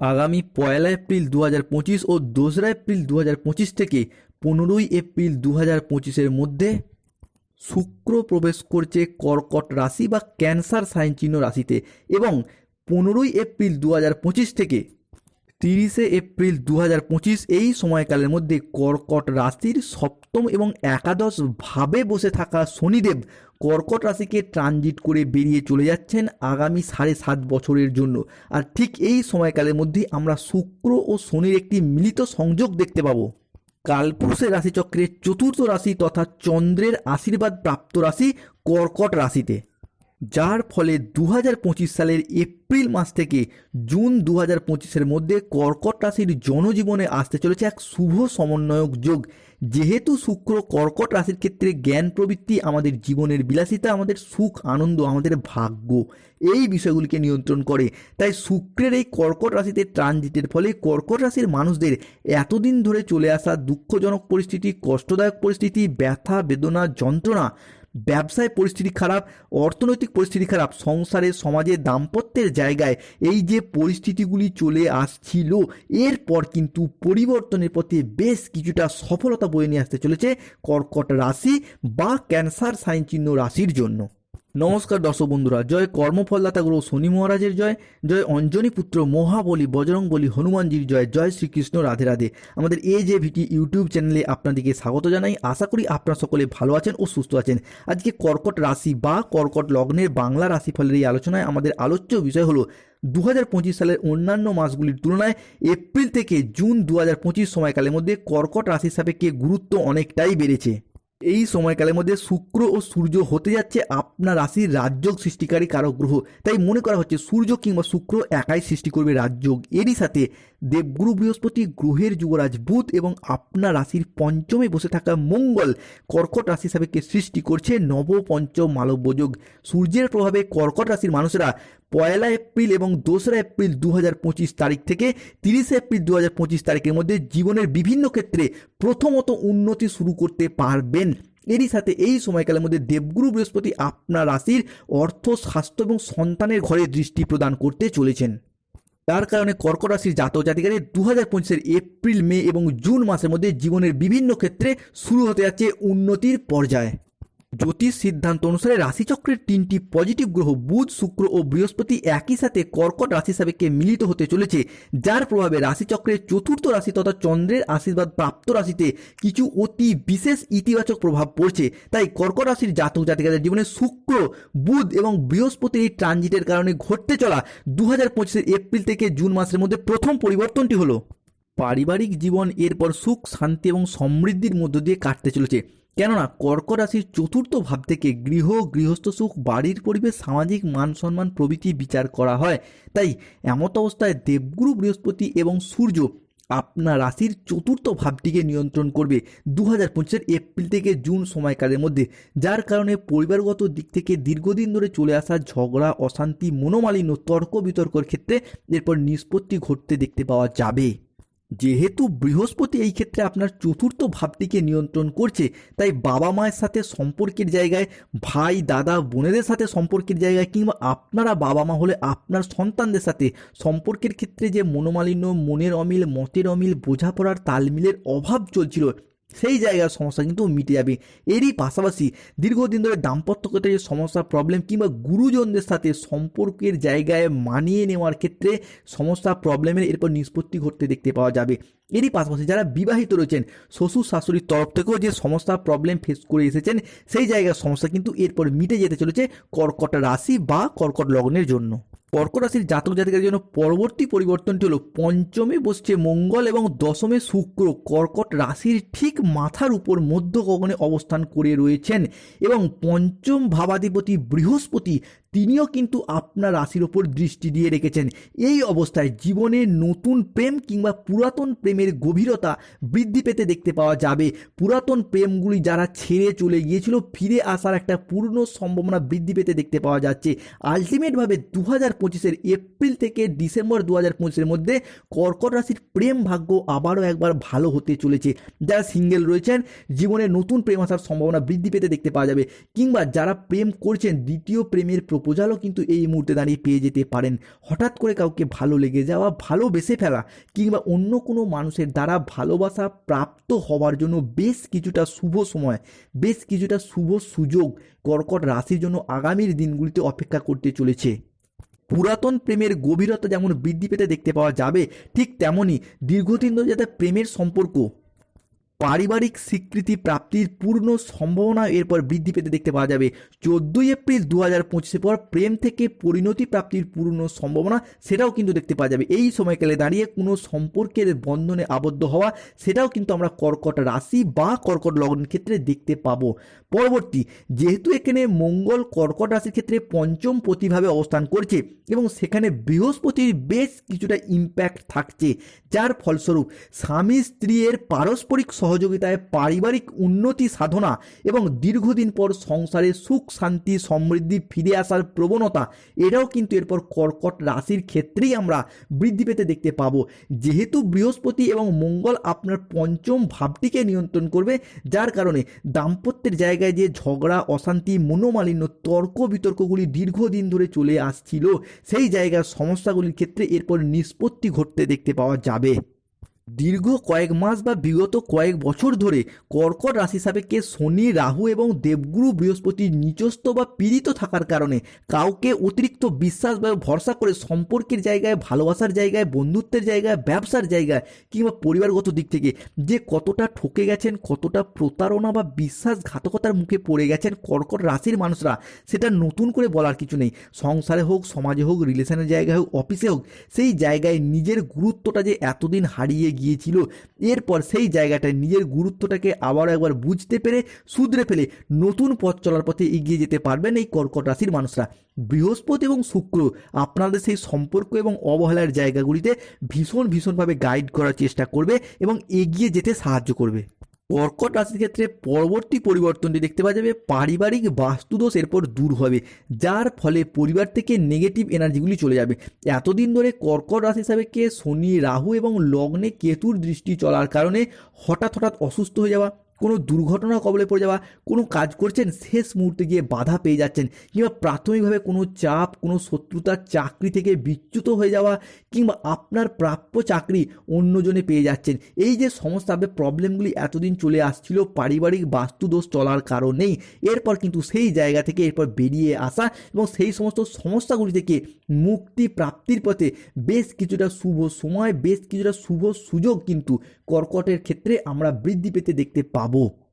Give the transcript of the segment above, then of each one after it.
আগামী পয়লা এপ্রিল দু ও দোসরা এপ্রিল দু থেকে পনেরোই এপ্রিল দু হাজার মধ্যে শুক্র প্রবেশ করছে কর্কট রাশি বা ক্যান্সার সাইন চিহ্ন রাশিতে এবং পনেরোই এপ্রিল দু হাজার পঁচিশ থেকে তিরিশে এপ্রিল দু হাজার পঁচিশ এই সময়কালের মধ্যে কর্কট রাশির সপ্তম এবং একাদশ ভাবে বসে থাকা শনিদেব কর্কট রাশিকে ট্রানজিট করে বেরিয়ে চলে যাচ্ছেন আগামী সাড়ে সাত বছরের জন্য। আর ঠিক এই সময়কালের মধ্যে আমরা শুক্র ও শনির একটি মিলিত সংযোগ দেখতে পাবো। কালপুরুষের রাশিচক্রের চতুর্থ রাশি তথা চন্দ্রের আশীর্বাদ প্রাপ্ত রাশি কর্কট রাশিতে। যার ফলে দু হাজার পঁচিশ সালের এপ্রিল মাস থেকে জুন দু হাজার মধ্যে কর্কট রাশির জনজীবনে আসতে চলেছে এক শুভ সমন্বয়ক যোগ। যেহেতু শুক্র কর্কট রাশির ক্ষেত্রে জ্ঞান প্রবৃত্তি আমাদের জীবনের বিলাসিতা, আমাদের সুখ, আনন্দ, আমাদের ভাগ্য, এই বিষয়গুলিকে নিয়ন্ত্রণ করে। তাই শুক্রের এই কর্কট রাশিতে ট্রানজিটের ফলে কর্কট রাশির মানুষদের এতদিন ধরে চলে আসা দুঃখজনক পরিস্থিতি, কষ্টদায়ক পরিস্থিতি, ব্যথা, বেদনা, যন্ত্রণা ব্যবসায় পরিস্থিতি খারাপ, অর্থনৈতিক পরিস্থিতি খারাপ, সংসারে, সমাজে দাম্পত্যের জায়গায় এই যে পরিস্থিতিগুলি চলে আসছিল, এরপর কিন্তু পরিবর্তনের পথে বেশ কিছুটা সফলতা বয়ে নিয়ে আসতে চলেছে কর্কট রাশি বা ক্যান্সার সাইন চিহ্ন রাশির জন্য। নমস্কার দর্শক বন্ধুরা, জয় কর্মফলদাতা গুরু শনি মহারাজের জয় জয় অঞ্জনী পুত্র মহাবলী বজরং বলি হনুমানজির জয় জয় শ্রীকৃষ্ণ রাধে রাধে। আমাদের এ যে ভিটি ইউটিউব চ্যানেলে আপনাদেরকে স্বাগত জানাই। আশা করি আপনারা সকলে ভালো আছেন ও সুস্থ আছেন। আজকে কর্কট রাশি বা কর্কট লগ্নের বাংলা রাশিফলের এই আলোচনায় আমাদের আলোচ্য বিষয় হলো দু হাজার পঁচিশ সালের অন্যান্য মাসগুলির তুলনায় এপ্রিল থেকে জুন দু হাজার পঁচিশ সময়কালের মধ্যে কর্কট রাশির সাপেক্ষে গুরুত্ব অনেকটাই বেড়েছে। এই সময়কালের মধ্যে শুক্র ও সূর্য হতে যাচ্ছে আপনার রাশির রাজযোগ সৃষ্টিকারী কারক গ্রহ। তাই মনে করা হচ্ছে সূর্য কিংবা শুক্র একাই সৃষ্টি করবে রাজযোগ। এরই সাথে দেবগুরু বৃহস্পতি গ্রহের যুবরাজ বুধ এবং আপনার রাশির পঞ্চমে বসে থাকা মঙ্গল কর্কট রাশি সাপেক্ষে সৃষ্টি করছে নব পঞ্চম মালব্য যোগ। সূর্যের প্রভাবে কর্কট রাশির মানুষেরা পয়লা এপ্রিল এবং দোসরা এপ্রিল দু হাজার পঁচিশ তারিখ থেকে তিরিশে এপ্রিল দু হাজার পঁচিশ তারিখের মধ্যে জীবনের বিভিন্ন ক্ষেত্রে প্রথমত উন্নতি শুরু করতে পারবেন এরই সাথে এই সময়কালের মধ্যে দেবগুরু বৃহস্পতি আপনার রাশির অর্থ, স্বাস্থ্য এবং সন্তানের ঘরে দৃষ্টি প্রদান করতে চলেছেন। তার কারণে কর্কট রাশির জাতক জাতিকাদের দু হাজার পঁচিশের এপ্রিল, মে এবং জুন মাসের মধ্যে জীবনের বিভিন্ন ক্ষেত্রে শুরু হতে যাচ্ছে উন্নতির পর্যায়ে। জ্যোতিষ সিদ্ধান্ত অনুসারে রাশিচক্রের তিনটি পজিটিভ গ্রহ, বুধ, শুক্র ও বৃহস্পতি একই সাথে কর্কট রাশি সাপেক্ষে মিলিত হতে চলেছে, যার প্রভাবে রাশিচক্রের চতুর্থ রাশি তথা চন্দ্রের আশীর্বাদ প্রাপ্ত রাশিতে কিছু অতি বিশেষ ইতিবাচক প্রভাব পড়ছে। তাই কর্কট রাশির জাতক জাতিকাদের জীবনে শুক্র, বুধ এবং বৃহস্পতির এই ট্রানজিটের কারণে ঘটতে চলা দু হাজার এপ্রিল থেকে জুন মাসের মধ্যে প্রথম পরিবর্তনটি হলো। পারিবারিক জীবন এরপর সুখ, শান্তি এবং সমৃদ্ধির মধ্য দিয়ে কাটতে চলেছে। কেননা কর্ক রাশির চতুর্থ ভাব থেকে গৃহ, গৃহস্থ সুখ, বাড়ির পরিবেশ, সামাজিক মান সম্মান প্রভৃতি বিচার করা হয়। তাই এমত অবস্থায় দেবগুরু, বৃহস্পতি এবং সূর্য আপনার রাশির চতুর্থ ভাবটিকে নিয়ন্ত্রণ করবে দু হাজার পঁচিশের এপ্রিল থেকে জুন সময়কালের মধ্যে, যার কারণে পরিবারগত দিক থেকে দীর্ঘদিন ধরে চলে আসা ঝগড়া, অশান্তি, মনোমালিন্য, তর্ক বিতর্কর ক্ষেত্রে এরপর নিষ্পত্তি ঘটতে দেখতে পাওয়া যাবে। যেহেতু বৃহস্পতি এই ক্ষেত্রে আপনার চতুর্থ ভাবটিকে নিয়ন্ত্রণ করছে, তাই বাবা মায়ের সাথে সম্পর্কের জায়গায়, ভাই, দাদা, বোনেদের সাথে সম্পর্কের জায়গায় কিংবা আপনারা বাবা মা হলে আপনার সন্তানদের সাথে সম্পর্কের ক্ষেত্রে যে মনোমালিন্য, মনের অমিল, মতের অমিল, বোঝাপড়ার তালমিলের অভাব চলছিল সেই জায়গার সমস্যা কিন্তু মিটে যাবে। এরই পাশাপাশি দীর্ঘদিন ধরে দাম্পত্য ক্ষেত্রে যে সমস্যা প্রবলেম কিংবা গুরুজনদের সাথে সম্পর্কের জায়গায় মানিয়ে নেওয়ার ক্ষেত্রে সমস্যা প্রবলেমের এরপর নিষ্পত্তি ঘটতে দেখতে পাওয়া যাবে। এরই পাশাপাশি যারা বিবাহিত রয়েছেন, শ্বশুর শাশুড়ির তরফ থেকেও যে সমস্যা প্রবলেম ফেস করে এসেছেন, সেই জায়গার সমস্যা কিন্তু এরপর মিটে যেতে চলেছে কর্কট রাশি বা কর্কট লগ্নের জন্য। কর্কট রাশির জাতক জাতিকার জন্য পরবর্তী পরিবর্তনটি হলো পঞ্চমে বসছে মঙ্গল এবং দশমে শুক্র। কর্কট রাশির ঠিক মাথার উপর মধ্য গগনে অবস্থান করে রয়েছেন এবং পঞ্চম ভাবাধিপতি বৃহস্পতি তিনিও কিন্তু আপনার রাশির ওপর দৃষ্টি দিয়ে রেখেছেন। এই অবস্থায় জীবনে নতুন প্রেম কিংবা পুরাতন প্রেমের গভীরতা বৃদ্ধি পেতে দেখতে পাওয়া যাবে। পুরাতন প্রেমগুলি যারা ছেড়ে চলে গিয়েছিল, ফিরে আসার একটা পূর্ণ সম্ভাবনা বৃদ্ধি পেতে দেখতে পাওয়া যাচ্ছে। আলটিমেটভাবে দু হাজার পঁচিশের এপ্রিল থেকে ডিসেম্বর দু হাজার পঁচিশের মধ্যে কর্কট রাশির প্রেম ভাগ্য আবারও একবার ভালো হতে চলেছে। যারা সিঙ্গেল রয়েছেন, জীবনে নতুন প্রেম আসার সম্ভাবনা বৃদ্ধি পেতে দেখতে পাওয়া যাবে। কিংবা যারা প্রেম করছেন, দ্বিতীয় প্রেমের প্রপোজালও কিন্তু এই মুহূর্তে দাঁড়িয়ে পেয়ে যেতে পারেন। হঠাৎ করে কাউকে ভালো লেগে যাওয়া ভালোবেসে ফেলা কিংবা অন্য কোনো মানুষের দ্বারা ভালোবাসা প্রাপ্ত হওয়ার জন্য বেশ কিছুটা শুভ সময়, বেশ কিছুটা শুভ সুযোগ কর্কট রাশির জন্য আগামীর দিনগুলিতে অপেক্ষা করতে চলেছে। পুরাতন প্রেমের গভীরতা যেমন বৃদ্ধি পেতে দেখতে পাওয়া যাবে, ঠিক তেমনই দীর্ঘদিন ধরে যাতে প্রেমের সম্পর্ক পারিবারিক স্বীকৃতি প্রাপ্তির পূর্ণ সম্ভাবনা এরপর বৃদ্ধি পেতে দেখতে পাওয়া যাবে। চোদ্দোই এপ্রিল দু হাজার পঁচিশের পর প্রেম থেকে পরিণতি প্রাপ্তির পূর্ণ সম্ভাবনা সেটাও কিন্তু দেখতে পাওয়া যাবে। এই সময়কালে দাঁড়িয়ে কোনো সম্পর্কের বন্ধনে আবদ্ধ হওয়া সেটাও কিন্তু আমরা কর্কট রাশি বা কর্কট লগ্নের ক্ষেত্রে দেখতে পাবো। পরবর্তী, যেহেতু এখানে মঙ্গল কর্কট রাশির ক্ষেত্রে পঞ্চম প্রতিভাবে অবস্থান করছে এবং সেখানে বৃহস্পতির বেশ কিছুটা ইম্প্যাক্ট থাকছে, যার ফলস্বরূপ স্বামী স্ত্রীর পারস্পরিক সহযোগিতায় পারিবারিক উন্নতি সাধনা এবং দীর্ঘদিন পর সংসারে সুখ, শান্তি, সমৃদ্ধি ফিরে আসার প্রবণতা এটাও কিন্তু এরপর কর্কট রাশির ক্ষেত্রেই আমরা বৃদ্ধি পেতে দেখতে পাবো। যেহেতু বৃহস্পতি এবং মঙ্গল আপনার পঞ্চম ভাবটিকে নিয়ন্ত্রণ করবে, যার কারণে দাম্পত্যের জায়গায় যে ঝগড়া, অশান্তি, মনোমালিন্য, তর্ক বিতর্কগুলি দীর্ঘদিন ধরে চলে আসছিল, সেই জায়গার সমস্যাগুলির ক্ষেত্রে এরপর নিষ্পত্তি ঘটতে দেখতে পাওয়া যাবে। দীর্ঘ কয়েক মাস বা বিগত কয়েক বছর ধরে কর্কট রাশি সাপেক্ষে শনি, রাহু এবং দেবগুরু বৃহস্পতি নিচস্থ বা পীড়িত থাকার কারণে কাউকে অতিরিক্ত বিশ্বাস বা ভরসা করে সম্পর্কের জায়গায়, ভালোবাসার জায়গায়, বন্ধুত্বের জায়গায়, ব্যবসার জায়গায় কিংবা পরিবারগত দিক থেকে যে কতটা ঠকে গেছেন, কতটা প্রতারণা বা বিশ্বাসঘাতকতার মুখে পড়ে গেছেন কর্কট রাশির মানুষরা, সেটা নতুন করে বলার কিছু নেই। সংসারে হোক, সমাজে হোক রিলেশনের জায়গায় হোক অফিসে হোক, সেই জায়গায় নিজের গুরুত্বটা যে এতদিন হারিয়ে গিয়েছিল। এরপর সেই জায়গাটায় নিজের গুরুত্বটাকে আবার একবার বুঝতে পেরে শুধরে ফেলে নতুন পথ চলার পথে এগিয়ে যেতে পারবেন এই কর্কট রাশির মানুষরা। বৃহস্পতি এবং শুক্র আপনাদের সেই সম্পর্ক এবং অবহেলার জায়গাগুলিতে ভীষণ ভীষণভাবে গাইড করার চেষ্টা করবে এবং এগিয়ে যেতে সাহায্য করবে। কর্কট রাশির ক্ষেত্রে পরবর্তী পরিবর্তনটি দেখতে পাওয়া যাবে পারিবারিক বাস্তুদোষ এরপর দূর হবে, যার ফলে পরিবার থেকে নেগেটিভ এনার্জিগুলি চলে যাবে। এতদিন ধরে কর্কট রাশি হিসাবে কে শনি, রাহু এবং লগ্নে কেতুর দৃষ্টি চলার কারণে হঠাৎ হঠাৎ অসুস্থ হয়ে যাওয়া কোনো দুর্ঘটনা কবলে পড়ে যাওয়া, কোনো কাজ করছেন, শেষ মুহূর্তে গিয়ে বাধা পেয়ে যাচ্ছেন কিংবা প্রাথমিকভাবে কোনো চাপ, কোনো শত্রুতার চাকরি থেকে বিচ্যুত হয়ে যাওয়া কিংবা আপনার প্রাপ্য চাকরি অন্যজনে পেয়ে যাচ্ছেন। এই যে সমস্যা প্রবলেমগুলি এতদিন চলে আসছিল, পারিবারিক বাস্তুদোষ চলার কারণেই, এরপর কিন্তু সেই জায়গা থেকে এরপর বেরিয়ে আসা এবং সেই সমস্ত সমস্যাগুলি থেকে মুক্তি প্রাপ্তির পথে বেশ কিছুটা শুভ সময়, বেশ কিছুটা শুভ সুযোগ কিন্তু কর্কটের ক্ষেত্রে আমরা বৃদ্ধি পেতে দেখতে পাবো। acabou.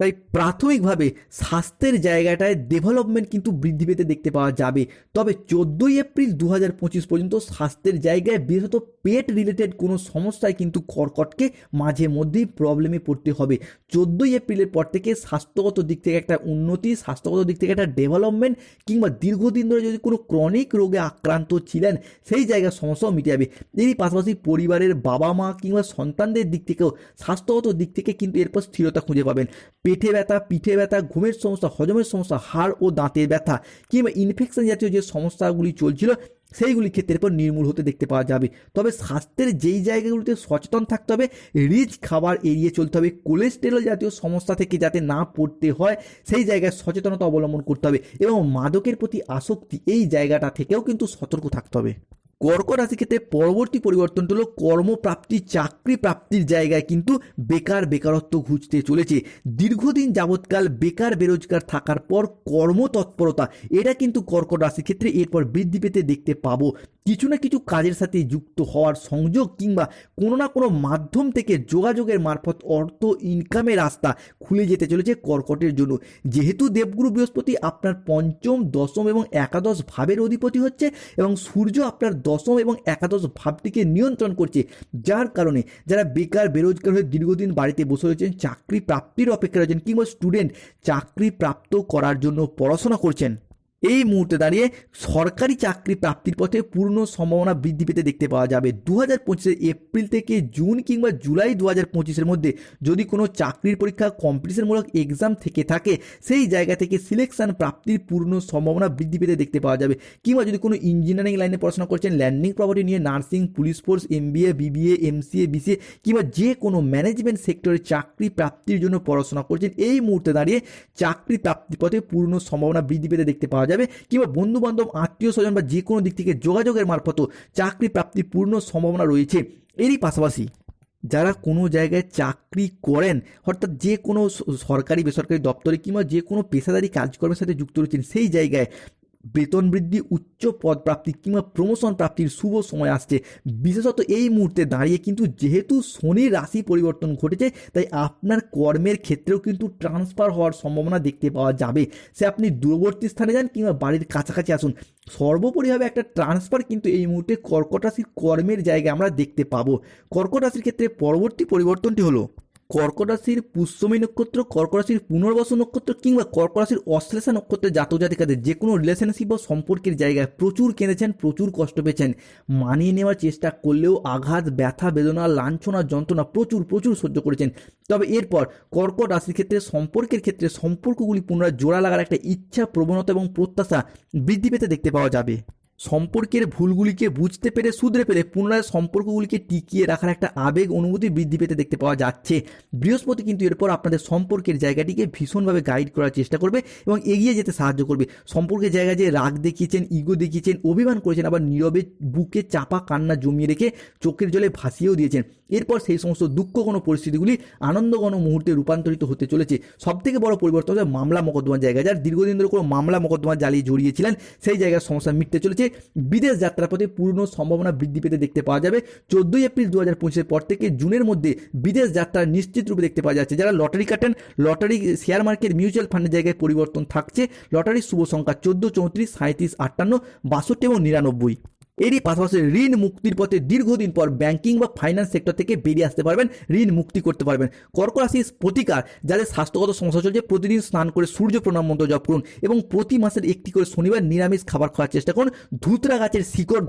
তাই প্রাথমিকভাবে স্বাস্থ্যের জায়গাটায় ডেভেলপমেন্ট কিন্তু বৃদ্ধি পেতে দেখতে পাওয়া যাবে। তবে চোদ্দোই এপ্রিল দু হাজার পঁচিশ পর্যন্ত স্বাস্থ্যের জায়গায় বিশেষত পেট রিলেটেড কোনো সমস্যায় কিন্তু কর্কটকে মাঝে মধ্যেই প্রবলেমে পড়তে হবে। চোদ্দোই এপ্রিলের পর থেকে স্বাস্থ্যগত দিক থেকে একটা উন্নতি, স্বাস্থ্যগত দিক থেকে একটা ডেভেলপমেন্ট কিংবা দীর্ঘদিন ধরে যদি কোনো ক্রনিক রোগে আক্রান্ত ছিলেন, সেই জায়গার সমস্যাও মিটে যাবে। এরই পাশাপাশি পরিবারের বাবা মা কিংবা সন্তানদের দিক থেকেও স্বাস্থ্যগত দিক থেকে কিন্তু এরপর স্থিরতা খুঁজে পাবেন। পেটে ব্যথা, পিঠে ব্যথা, ঘুমের সমস্যা, হজমের সমস্যা, হাড় ও দাঁতের ব্যথা কিংবা ইনফেকশন জাতীয় যে সমস্যাগুলি চলছিল সেইগুলি ক্ষেত্রের পর নির্মূল হতে দেখতে পাওয়া যাবে। তবে স্বাস্থ্যের যেই জায়গাগুলিতে সচেতন থাকতে হবে রিচ খাবার এড়িয়ে চলতে হবে কোলেস্টেরল জাতীয় সমস্যা থেকে যাতে না পড়তে হয়, সেই জায়গায় সচেতনতা অবলম্বন করতে হবে এবং মাদকের প্রতি আসক্তি এই জায়গাটা থেকেও কিন্তু সতর্ক থাকতে হবে। কর্কট রাশি ক্ষেত্রে পরবর্তী পরিবর্তনটা হলো কর্মপ্রাপ্তি চাকরি প্রাপ্তির জায়গায় কিন্তু বেকার বেকারত্ব ঘুচতে চলেছে। দীর্ঘদিন যাবৎকাল বেকার বেরোজগার থাকার পর কর্মতৎপরতা, এটা কিন্তু কর্কট রাশির ক্ষেত্রে এরপর বৃদ্ধি পেতে দেখতে পাবো। কিছু না কিছু কাজের সাথে যুক্ত হওয়ার সংযোগ কিংবা কোনো না কোনো মাধ্যম থেকে যোগাযোগের মারফত অর্থ ইনকামের রাস্তা খুলে যেতে চলেছে কর্কটের জন্য। যেহেতু দেবগুরু বৃহস্পতি আপনার পঞ্চম, দশম এবং একাদশ ভাবের অধিপতি হচ্ছে এবং সূর্য আপনার দশম এবং একাদশ ভাবটিকে নিয়ন্ত্রণ করছে, যার কারণে যারা বেকার, বেরোজগার হয়ে দীর্ঘদিন বাড়িতে বসে রয়েছেন, চাকরি প্রাপ্তির অপেক্ষা রয়েছেন কিংবা স্টুডেন্ট চাকরি প্রাপ্ত করার জন্য পড়াশোনা করছেন। এই মুহূর্তে দাঁড়িয়ে সরকারি চাকরি প্রাপ্তির পথে পূর্ণ সম্ভাবনা বৃদ্ধি পেতে দেখতে পাওয়া যাবে। দু হাজার এপ্রিল থেকে জুন কিংবা জুলাই দু হাজার পঁচিশের মধ্যে যদি কোনো চাকরির পরীক্ষা কম্পিটিশনমূলক এক্সাম থেকে থাকে, সেই জায়গা থেকে সিলেকশন প্রাপ্তির পূর্ণ সম্ভাবনা বৃদ্ধি পেতে দেখতে পাওয়া যাবে। কিংবা যদি কোনো ইঞ্জিনিয়ারিং লাইনে পড়াশোনা করছেন, ল্যান্ডিং প্রপার্টি নিয়ে nursing, police force, MBA, BBA, MCA, BCA কিংবা যে কোনো ম্যানেজমেন্ট সেক্টরে চাকরি প্রাপ্তির জন্য পড়াশোনা করছেন, এই মুহূর্তে দাঁড়িয়ে চাকরি প্রাপ্তির পথে পূর্ণ সম্ভাবনা বৃদ্ধি পেতে দেখতে পাওয়া যাবে। যাবে কিংবা বন্ধু বান্ধব আত্মীয় স্বজন বা যে কোনো দিক থেকে যোগাযোগের মারফত চাকরি প্রাপ্তির পূর্ণ সম্ভাবনা রয়েছে। এরই পাশাপাশি যারা কোনো জায়গায় চাকরি করেন, অর্থাৎ যে কোনো সরকারি, বেসরকারি দপ্তরে কিংবা যে কোনো পেশাদারি কাজকর্মের সাথে যুক্ত রয়েছেন, সেই জায়গায় বেতন বৃদ্ধি, উচ্চ পদ প্রাপ্তি কিংবা প্রমোশন প্রাপ্তির শুভ সময় আসছে। বিশেষত এই মুহূর্তে দাঁড়িয়ে কিন্তু যেহেতু শনির রাশি পরিবর্তন ঘটেছে, তাই আপনার কর্মের ক্ষেত্রেও কিন্তু ট্রান্সফার হওয়ার সম্ভাবনা দেখতে পাওয়া যাবে। সে আপনি দূরবর্তী স্থানে যান কিংবা বাড়ির কাছাকাছি আসুন। সর্বোপরিভাবে একটা ট্রান্সফার কিন্তু এই মুহূর্তে কর্কট রাশির কর্মের জায়গায় আমরা দেখতে পাবো। কর্কট রাশির ক্ষেত্রে পরবর্তী পরিবর্তনটি হলো কর্কট রাশির পুষ্যমী নক্ষত্র কর্কট রাশির নক্ষত্র কিংবা কর্কট রাশির অশ্লেষা নক্ষত্রের জাতক জাতিকাদের যে কোনো রিলেশনশিপ বা সম্পর্কের জায়গায় প্রচুর কেঁদেছেন, প্রচুর কষ্ট পেয়েছেন। মানিয়ে নেওয়ার চেষ্টা করলেও আঘাত, ব্যথা, বেদনা, লাঞ্ছনা, যন্ত্রণা প্রচুর প্রচুর সহ্য করেছেন। তবে এরপর কর্কট রাশির ক্ষেত্রে, সম্পর্কের ক্ষেত্রে সম্পর্কগুলি পুনরায় জোড়া লাগার একটা ইচ্ছা প্রবণতা এবং প্রত্যাশা বৃদ্ধি পেতে দেখতে পাওয়া যাবে। সম্পর্কের ভুলগুলিকে বুঝতে পেরে, শুধরে পেরে পুনরায় সম্পর্কগুলিকে টিকিয়ে রাখার একটা আবেগ অনুভূতি বৃদ্ধি পেতে দেখতে পাওয়া যাচ্ছে। বৃহস্পতি কিন্তু এরপর আপনাদের সম্পর্কের জায়গাটিকে ভীষণভাবে গাইড করার চেষ্টা করবে এবং এগিয়ে যেতে সাহায্য করবে। সম্পর্কের জায়গায় যে রাগ দেখিয়েছেন ইগো দেখিয়েছেন, অভিমান করেছেন, আবার নীরবে বুকে চাপা কান্না জমিয়ে রেখে চোখের জলে ভাসিয়েও দিয়েছেন। এরপর সেই সমস্ত দুঃখ কোনো পরিস্থিতিগুলি আনন্দঘন মুহূর্তে রূপান্তরিত হতে চলেছে। সব থেকে বড় পরিবর্তন হবে মামলা মোকদ্দমার জায়গায় যার দীর্ঘদিন ধরে কোনো মামলা মোকদ্দমা জ্বালিয়ে জড়িয়েছিলেন, সেই জায়গার সমস্যা মিটতে চলেছে। বিদেশ যাত্রার পথে পূর্ণ সম্ভাবনা বৃদ্ধি পেতে দেখতে পাওয়া যাবে। চোদ্দই এপ্রিল দু হাজার পর থেকে জুনের মধ্যে বিদেশ যাত্রা নিশ্চিত রূপে দেখতে পাওয়া যাচ্ছে। যারা লটারি কাটেন, লটারি শেয়ার মার্কেট মিউচুয়াল ফান্ডের জায়গায় পরিবর্তন থাকছে। লটারির শুভ সংখ্যা চোদ্দ, চৌত্রিশ সাঁত্রিশ আটান্ন, বাষট্টি এবং নিরানব্বই। এরই পাশাপাশি ঋণ মুক্তির পথে দীর্ঘদিন পর ব্যাংকিং বা ফাইন্যান্স সেক্টর থেকে বেরিয়ে আসতে পারবেন, ঋণ মুক্তি করতে পারবেন। কর্ক রাশির প্রতিকার যাদের স্বাস্থ্যগত সমস্যা চলছে, প্রতিদিন স্নান করে সূর্য প্রণাম মন্ত্র জপ করুন এবং প্রতি মাসের একটি করে শনিবার নিরামিষ খাবার খাওয়ার চেষ্টা করুন। ধুতরা গাছের শিকড়